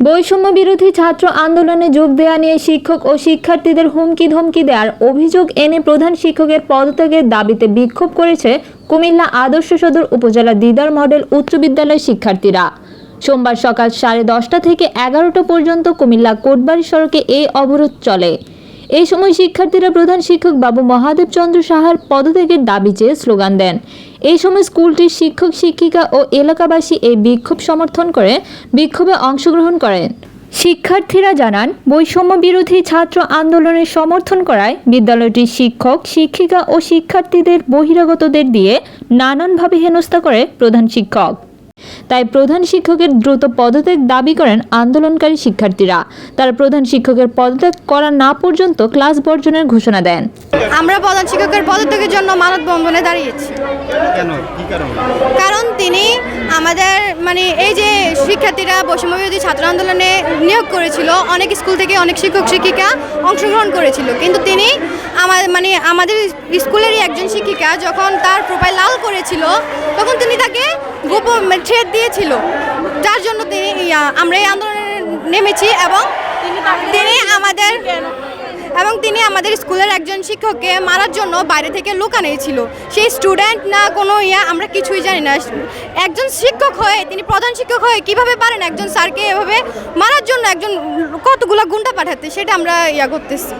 বৈষম্য বিরোধী ছাত্র আন্দোলনে যোগ দেয়া নিয়ে শিক্ষক ও শিক্ষার্থীদের হুমকি ধমকি দেওয়ার অভিযোগ এনে প্রধান শিক্ষকের পদত্যাগের দাবিতে বিক্ষোভ করেছে কুমিল্লা আদর্শ সদর উপজেলা দিদার মডেল উচ্চ বিদ্যালয়ের শিক্ষার্থীরা। সোমবার সকাল সাড়ে দশটা থেকে এগারোটা পর্যন্ত কুমিল্লা কোটবাড়ি সড়কে এই অবরোধ চলে। এই সময় শিক্ষার্থীরা প্রধান শিক্ষক বাবু মহাদেব চন্দ্র সাহার পদত্যাগের দাবি চেয়ে স্লোগান দেন। এই সময় স্কুলটির শিক্ষক, শিক্ষিকা ও এলাকাবাসী এই বিক্ষোভ সমর্থন করে, বিক্ষোভে অংশগ্রহণ করেন। শিক্ষার্থীরা জানান, বৈষম্য বিরোধী ছাত্র আন্দোলনের সমর্থন করায় বিদ্যালয়টির শিক্ষক, শিক্ষিকা ও শিক্ষার্থীদের বহিরাগতদের দিয়ে নানানভাবে হেনস্থা করে প্রধান শিক্ষক। তাই প্রধান শিক্ষকের দ্রুত পদত্যাগ দাবি করেন আন্দোলনকারী শিক্ষার্থীরা। তারা প্রধান শিক্ষকের পদত্যাগ করা না পর্যন্ত ক্লাস বর্জনের ঘোষণা দেন। আমরা প্রধান শিক্ষকের পদত্যাগের জন্য মানববন্ধনে দাঁড়িয়েছি। কারণ? কারণ তিনি আমাদের মানে এই যে শিক্ষার্থীরা বৈষম্য বিরোধী ছাত্র আন্দোলনে নিয়োগ করেছিল অনেক স্কুল থেকে অনেক শিক্ষক শিক্ষিকা অংশগ্রহণ করেছিল। কিন্তু তিনি আমার মানে আমাদের স্কুলেরই একজন শিক্ষিকা যখন তার প্রোফাইল লাল করেছিল, তখন তিনি তাকে গোপন থ্রেট দিয়েছিল। যার জন্য তিনি আমরা এই আন্দোলনে নেমেছি এবং তিনি আমাদের এবং তিনি আমাদের স্কুলের একজন শিক্ষককে মারার জন্য বাইরে থেকে লোক আনিয়েছিল সেই স্টুডেন্ট না কোনো ইয়া, আমরা কিছুই জানি না। একজন শিক্ষক হয়ে, তিনি প্রধান শিক্ষক হয়ে কীভাবে পারেন একজন স্যারকে এভাবে মারার জন্য একজন কতগুলো গুন্ডা পাঠাতে, সেটা আমরা ইয়া করতেছি।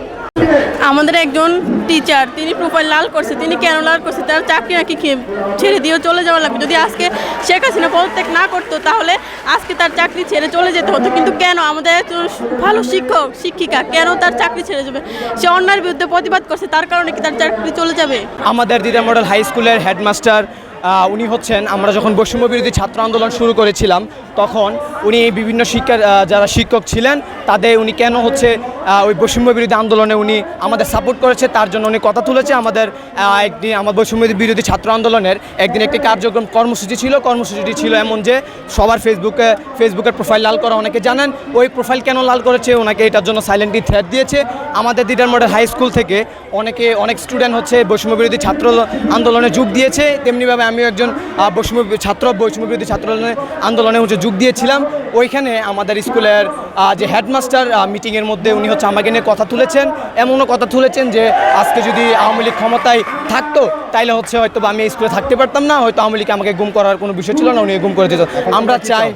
আমাদের একজন টিচার তিনি প্রোফাইল লাল করছে তিনি কেন লাল করছে তার চাকরি নাকি ছেড়ে দিয়ে চলে যাওয়া লাগবে। যদি আজকে শেখ হাসিনা পদত্যাগ না করতো তাহলে আজকে তার চাকরি ছেড়ে চলে যেতে হতো। কিন্তু কেন? আমাদের ভালো শিক্ষক শিক্ষিকা কেন তার চাকরি ছেড়ে যাবে? সে অন্যায়ের বিরুদ্ধে প্রতিবাদ করছে তার কারণে কি তার চাকরি চলে যাবে? আমাদের দিদা মডেল হাই স্কুলের হেডমাস্টার উনি হচ্ছেন আমরা যখন বৈষম্য বিরোধী ছাত্র আন্দোলন শুরু করেছিলাম তখন উনি বিভিন্ন শিক্ষা আহ, যারা শিক্ষক ছিলেন তাদের উনি কেন হচ্ছে ওই বৈষম্য বিরোধী আন্দোলনে উনি আমাদের সাপোর্ট করেছে তার জন্য উনি কথা তুলেছে। আমাদের একদিন আমার বৈষম্য বিরোধী ছাত্র আন্দোলনের একদিন একটি কার্যক্রম কর্মসূচি ছিল। কর্মসূচিটি ছিল এমন যে সবার ফেসবুকে ফেসবুকের প্রোফাইল লাল করা। অনেকে জানেন, ওই প্রোফাইল কেন লাল করেছে? ওনাকে এটার জন্য সাইলেন্টলি থ্রেট দিয়েছে। আমাদের দিদার মডেল হাই স্কুল থেকে অনেকে, অনেক স্টুডেন্ট হচ্ছে বৈষম্য বিরোধী ছাত্র আন্দোলনে যোগ দিয়েছে। তেমনিভাবে আমিও একজন বৈষম্য ছাত্র, বৈষম্য বিরোধী ছাত্র আন্দোলনে- হচ্ছে যোগ দিয়েছিলাম। ওইখানে আমাদের স্কুলের যে হেডমাস্টার মিটিংয়ের মধ্যে উনি হচ্ছে আমাকে নিয়ে কথা তুলেছেন এমনও কথা তুলেছেন যে আজকে যদি আওয়ামী লীগ ক্ষমতায় থাকতো, তাইলে হচ্ছে হয়তো আমি স্কুলে থাকতে পারতাম না, হয়তো আওয়ামী লীগ আমাকে গুম করার কোনো বিষয় ছিল না, উনি গুম করে দিত আমরা চাই,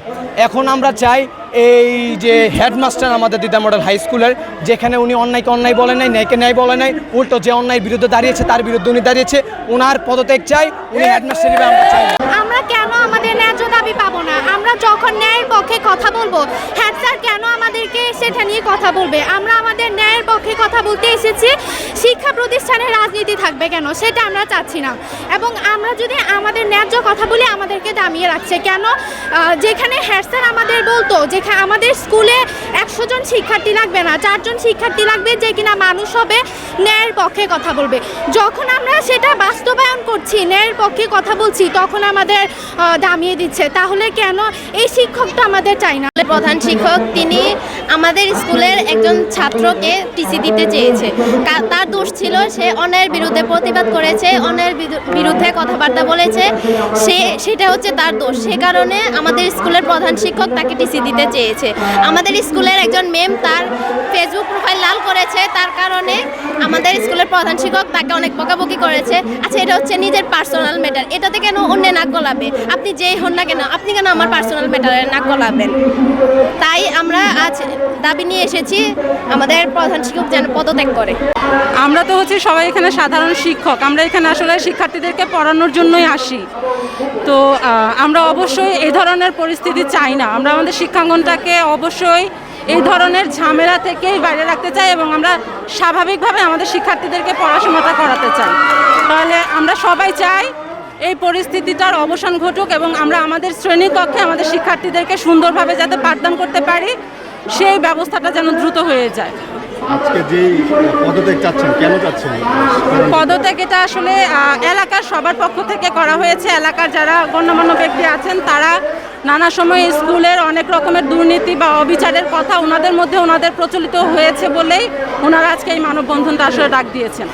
এখন আমরা চাই এই যে হেডমাস্টার আমাদের দিদা মডেল হাই স্কুলের, যেখানে উনি অন্যায়কে অন্যায় বলে নাই, ন্যায়কে ন্যায় বলে নাই, উল্টো যে অন্যায়ের বিরুদ্ধে দাঁড়িয়েছে, তার বিরুদ্ধে উনি দাঁড়িয়েছে ওনার পদত্যাগ চাই, উনি হেডমাস্টার হিসেবে আমরা চাই। আমরা কেন আমাদের ন্যায্য দাবি পাবো না? আমরা যখন ন্যায়ের পক্ষে কথা বলব হ্যাঁ স্যার, কেন আমাদেরকে সেটা নিয়ে কথা বলবে? আমরা আমাদের ন্যায়ের পক্ষে কথা বলতে এসেছি, শিক্ষা প্রতিষ্ঠানে রাজনীতি থাকবে কেন? সেটা আমরা চাচ্ছি না। এবং আমরা যদি আমাদের ন্যায্য কথা বলি, আমাদেরকে দামিয়ে রাখছে। কেন? যেখানে হ্যাঁ স্যার আমাদের বলতো যেখানে আমাদের স্কুলে একশো জন শিক্ষার্থী লাগবে না চারজন শিক্ষার্থী লাগবে যে কিনা মানুষ হবে ন্যায়ের পক্ষে কথা বলবে। যখন আমরা সেটা বাস্তবায়ন করছি, ন্যায়ের পক্ষে কথা বলছি, তখন আমাদের আহ, দামিয়ে দিচ্ছে। তাহলে কেন এই শিক্ষকটা আমাদের চাই না? প্রধান শিক্ষক তিনি আমাদের স্কুলের একজন ছাত্রকে টিসি দিতে চেয়েছে। তার দোষ ছিল সে অন্যায়ের বিরুদ্ধে প্রতিবাদ করেছে অন্যায়ের বিরু- বিরুদ্ধে কথাবার্তা বলেছে। সে সেটা হচ্ছে তার দোষ। সে কারণে আমাদের স্কুলের প্রধান শিক্ষক তাকে টিসি দিতে চেয়েছে। আমাদের স্কুলের একজন মেম তার ফেসবুক প্রোফাইল লাল করেছে, তার কারণে আমাদের স্কুলের প্রধান শিক্ষক তাকে অনেক বকাবকি করেছে। আচ্ছা এটা হচ্ছে নিজের পার্সোনাল ম্যাটার এটাতে কেন অন্য নাক গলাবে? আপনি যেই হন না কেন, আপনি কেন আমার পার্সোনাল ম্যাটারে নাক গলাবেন? তাই আমরা আজ দাবি নিয়ে এসেছি, আমাদের প্রধান শিক্ষক যেন পদত্যাগ করে। আমরা তো হচ্ছে সবাই এখানে সাধারণ শিক্ষক। আমরা এখানে আসলে শিক্ষার্থীদেরকে পড়ানোর জন্যই আসি। তো আমরা অবশ্যই এই ধরনের পরিস্থিতি চাই না। আমরা আমাদের শিক্ষাঙ্গনটাকে অবশ্যই এই ধরনের ঝামেলা থেকেই বাইরে রাখতে চাই এবং আমরা স্বাভাবিকভাবে আমাদের শিক্ষার্থীদেরকে পড়াশোনাটা করাতে চাই। তাহলে আমরা সবাই চাই এই পরিস্থিতিটার অবসান ঘটুক এবং আমরা আমাদের শ্রেণীকক্ষে আমাদের শিক্ষার্থীদেরকে সুন্দরভাবে যাতে পাঠদান করতে পারি সেই ব্যবস্থাটা যেন দ্রুত হয়ে যায়। আজকে যেই পদত্যাগ চাচ্ছেন কেন চাচ্ছেন? পদত্যাগ এটা আসলে এলাকার সবার পক্ষ থেকে করা হয়েছে। এলাকার যারা গণ্যমান্য ব্যক্তি আছেন তারা নানা সময় স্কুলের অনেক রকমের দুর্নীতি বা অবিচারের কথা ওনাদের মধ্যে ওনাদের প্রচলিত হয়েছে বলেই ওনারা আজকে এই মানববন্ধনটা আসলে ডাক দিয়েছেন।